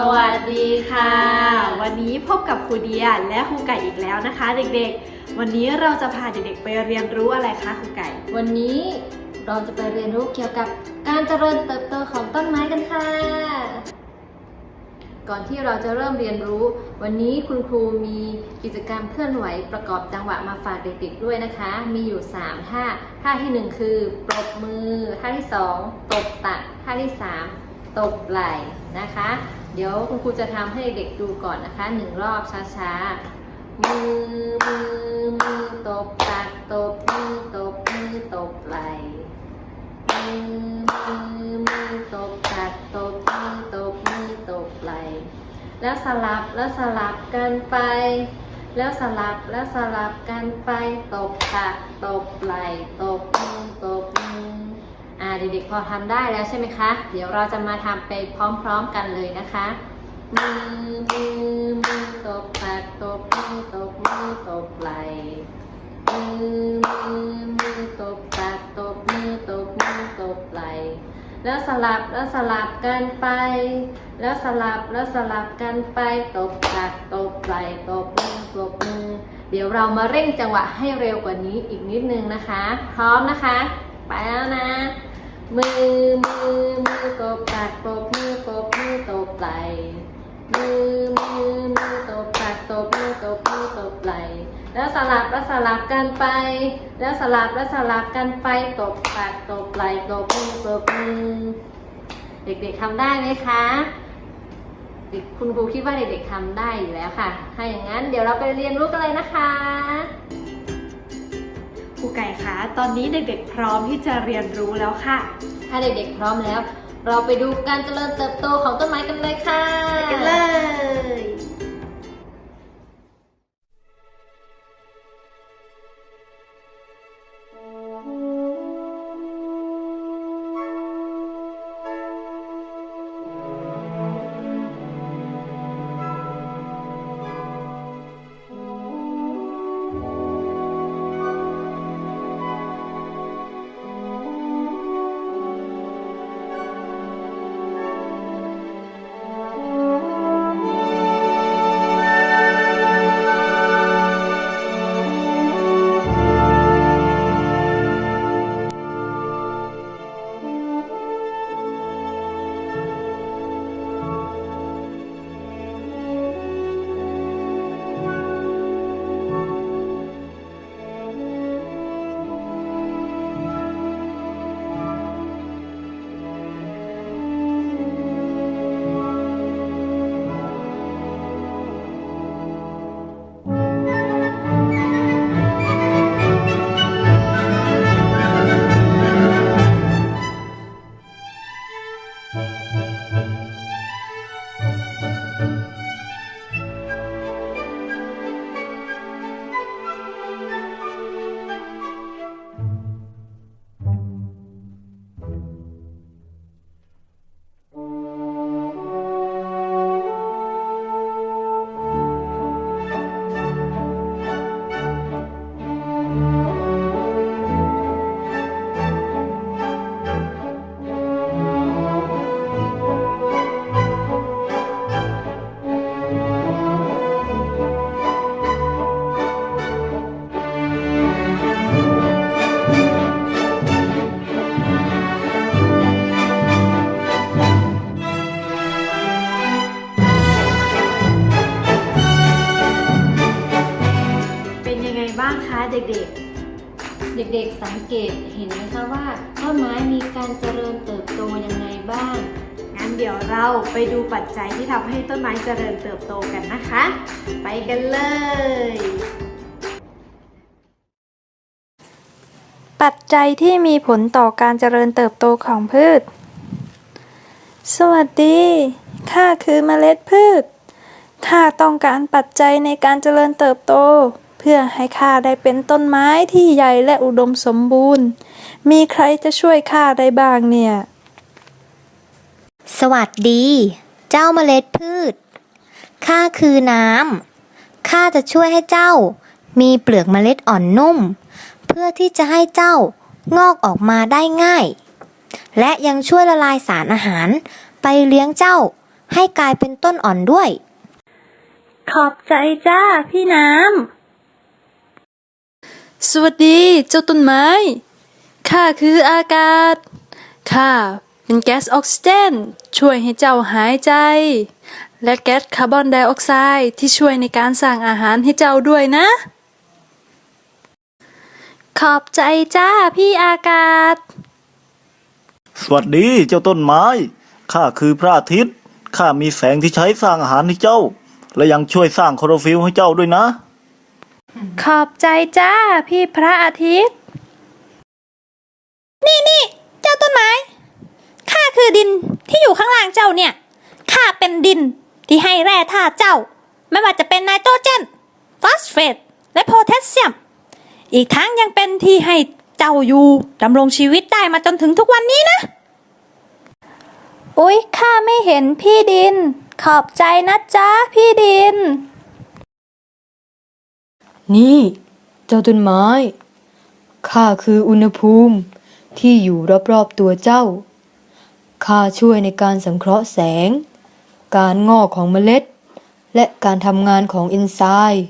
สวัสดีค่ะ วันนี้พบกับครูเดียและครูไก่อีกแล้วนะคะ เด็กๆ วันนี้เราจะพาเด็กๆไปเรียนรู้อะไรคะครูไก่ วันนี้เราจะไปเรียนรู้เกี่ยวกับการเจริญเติบโตของต้นไม้กันค่ะ ก่อนที่เราจะเริ่มเรียนรู้ วันนี้คุณครูมีกิจกรรมเคลื่อนไหวประกอบจังหวะมาฝากเด็กๆด้วยนะคะ มีอยู่ 3 ท่า ท่าทีหนึ่1 คือปรบมือ ท่าที่ 2 ตบตัก ท่าที่ 3 ตบไหล่นะคะ เดี๋ยวคุณครูจะทำให้เด็กดูก่อนนะคะหนึ่งรอบช้าๆ มือมือมือตบตักตบมือตบมือตบไหลมือมือมือตบตักตบมือตบมือตบไหลแล้วสลับแล้วสลับกันไป แล้วสลับแล้วสลับกันไปตบตักตบไหลตบมือตบ เด็กๆพอทำได้แล้วใช่ไหมคะ เดี๋ยวเราจะมาทำไปพร้อมๆกันเลยนะคะมือมือมือตบตักตบมือตบมือตบไหลมือมือมือตบตักตบมือตบมือตบไหลแล้วสลับแล้วสลับกันไป แล้วสลับแล้วสลับกันไปตบตักตบไหลตบมือตบมือเดี๋ยวเรามาเร่งจังหวะให้เร็วกว่านี้อีกนิดนึงนะคะ พร้อมนะคะ ไปแล้วนะ มือมือมือตบตักตบมือตบมือตบไหลมือมือมือตบตักตบมือตบมือตบไหลแล้วสลับแล้วสลับกันไป แล้วสลับแล้วสลับกันไปตบตักตบไหลตบมือตบมือเด็กๆทำได้ไหมคะคุณครูคิดว่าเด็กๆทำได้อยู่แล้วค่ะ ถ้าอย่างนั้นเดี๋ยวเราไปเรียนรู้กันเลยนะคะ ครูไก่คะตอนนี้เด็กๆพร้อมที่จะเรียนรู้แล้วค่ะ ถ้าเด็กๆพร้อมแล้ว เราไปดูการเจริญเติบโตของต้นไม้กันเลยค่ะ ไปกันเลย เด็กๆสังเกตเห็นไหมคะว่าต้นไม้มีการเจริญเติบโตยังไงบ้าง งั้นเดี๋ยวเราไปดูปัจจัยที่ทำให้ต้นไม้เจริญเติบโตกันนะคะ ไปกันเลย ปัจจัยที่มีผลต่อการเจริญเติบโตของพืช สวัสดีข้าคือเมล็ดพืชข้าต้องการปัจจัยในการเจริญเติบโต พื่อให้ข้าได้เป็นต้นไม้ที่ใหญ่และอุดมสมบูรณ์ มีใครจะช่วยข้าได้บ้างเนี่ย สวัสดี เจ้าเมล็ดพืช ข้าคือน้ำ ข้าจะช่วยให้เจ้า มีเปลือกเมล็ดอ่อนนุ่ม เพื่อที่จะให้เจ้างอกออกมาได้ง่าย และยังช่วยละลายสารอาหาร ไปเลี้ยงเจ้าให้กลายเป็นต้นอ่อนด้วย ขอบใจจ้าพี่น้ำส วัสดีเจ้าต้นไม้ ข้าคืออากาศ ข้าเป็นแก๊สออกซิเจน ช่วยให้เจ้าหายใจ และแก๊สคาร์บอนไดออกไซด์ที่ช่วยในการสร้างอาหารให้เจ้าด้วยนะ ขอบใจจ้าพี่อากาศ สวัสดีเจ้าต้นไม้ ข้าคือพระอาทิตย์ ข้ามีแสงที่ใช้สร้างอาหารให้เจ้า และยังช่วยสร้างโคลอโรฟิลล์ให้เจ้าด้วยนะ ขอบใจจ้าพี่พระอาทิตย์ นี่นี่เจ้าต้นไม้ ข้าคือดินที่อยู่ข้างล่างเจ้าเนี่ย ข้าเป็นดินที่ให้แร่ธาตุเจ้า ไม่ว่าจะเป็นไนโตรเจน ฟอสเฟต และโพแทสเซียม อีกทั้งยังเป็นที่ให้เจ้าอยู่ดำรงชีวิตได้มาจนถึงทุกวันนี้นะ อุ๊ย ข้าไม่เห็นพี่ดิน ขอบใจนะจ๊ะพี่ดิน นี่ เจ้าต้นไม้ ข้าคืออุณหภูมิที่อยู่รอบๆตัวเจ้า ข้าช่วยในการสังเคราะห์แสง การงอกของเมล็ด และการทำงานของเอนไซม์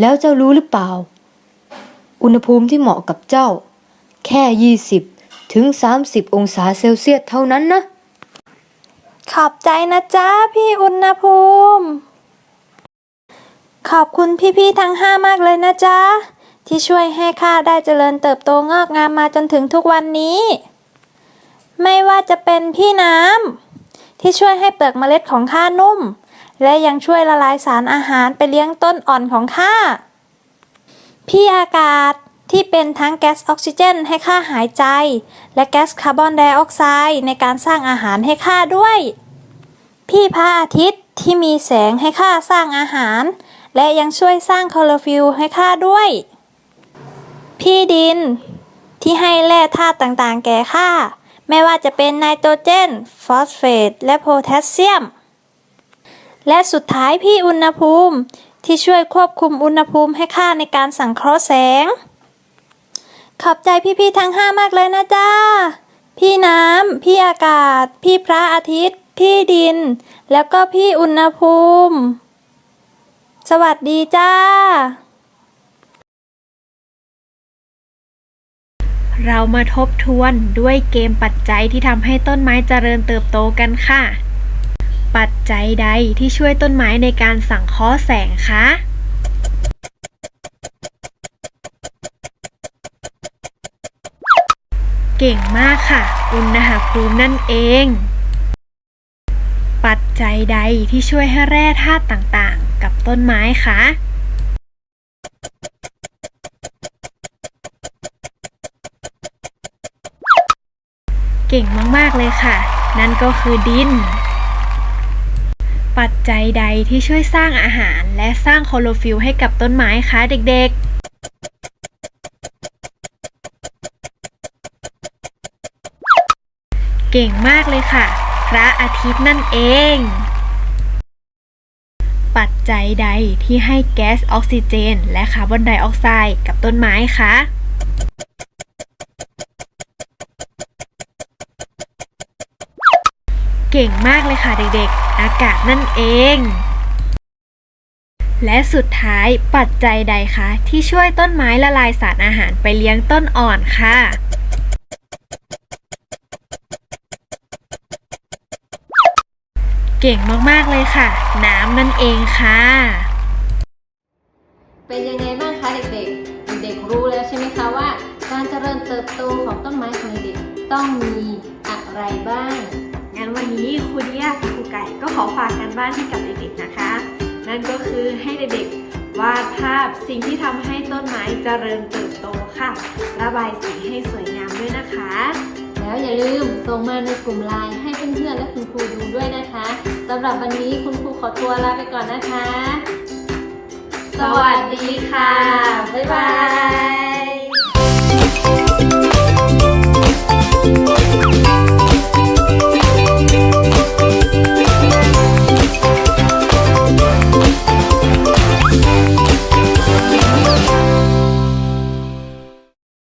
แล้วเจ้ารู้หรือเปล่า อุณหภูมิที่เหมาะกับเจ้า แค่ 20 ถึง 30 องศาเซลเซียสเท่านั้นนะ ขอบใจนะจ๊ะพี่อุณหภูมิ ขอบคุณพี่ๆทั้งห้ามากเลยนะจ๊ะ ที่ช่วยให้ข้าได้เจริญเติบโตงอกงามมาจนถึงทุกวันนี้ ไม่ว่าจะเป็นพี่น้ำที่ช่วยให้เปลือกเมล็ดของข้านุ่ม และยังช่วยละลายสารอาหารไปเลี้ยงต้นอ่อนของข้า พี่อากาศที่เป็นทั้งแก๊สออกซิเจนให้ข้าหายใจ และแก๊สคาร์บอนไดออกไซด์ในการสร้างอาหารให้ข้าด้วย พี่พระอาทิตย์ที่มีแสงให้ข้าสร้างอาหาร และยังช่วยสร้างคลอโรฟิลให้ข้าด้วย พี่ดิน ที่ให้แร่ธาตุต่างๆ แก่ข้าไม่ว่าจะเป็นไนโตรเจน ฟอสเฟต และโพแทสเซียม และสุดท้ายพี่อุณหภูมิที่ช่วยควบคุมอุณหภูมิให้ข้าในการสังเคราะห์แสง ขอบใจพี่ๆทั้งห้ามากเลยนะจ๊ะพี่น้ำ พี่อากาศ พี่พระอาทิตย์ พี่ดิน แล้วก็พี่อุณหภูมิ สวัสดีจ้า เรามาทบทวนด้วยเกมปัจจัยที่ทำให้ต้นไม้เจริญเติบโตกันค่ะ ปัจจัยใดที่ช่วยต้นไม้ในการสังเคราะห์แสงคะเก่งมากค่ะ อุณหภูมินั่นเอง ปัจจัยใดที่ช่วยให้แร่ธาตุต่าง กับต้นไม้คะ เก่งมาก ๆ เลยค่ะ นั่นก็คือดิน ปัจจัยใดที่ช่วยสร้างอาหารและสร้างคลอโรฟิลให้กับต้นไม้คะเด็ก ๆเก่งมากเลยค่ะ พระอาทิตย์นั่นเอง ปัจจัยใดที่ให้แก๊สออกซิเจน และคาร์บอนไดออกไซด์กับต้นไม้คะเก่งมากเลยค่ะเด็กๆ อากาศนั่นเอง และสุดท้ายปัจจัยใดคะที่ช่วยต้นไม้ละลายสารอาหารไปเลี้ยงต้นอ่อนค่ะ เก่งมากๆเลยค่ะ น้ำนั่นเองค่ะ เป็นยังไงบ้างคะเด็กๆ เด็กๆรู้แล้วใช่ไหมคะว่า การเจริญเติบโตของต้นไม้ของเด็กๆต้องมีอะไรบ้าง งั้นวันนี้ครูเดียกับครูไก่ก็ขอฝากกันบ้านให้กับเด็กๆนะคะ นั่นก็คือให้เด็กๆวาดภาพสิ่งที่ทำให้ต้นไม้เจริญเติบโตค่ะ ระบายสีให้สวยงามด้วยนะคะ แล้วอย่าลืมส่งมาในกลุ่มไลน์ให้เพื่อนๆและคุณครูดูด้วยนะคะสำหรับวันนี้คุณครูขอตัวลาไปก่อนนะคะ สวัสดีค่ะ บ๊ายบาย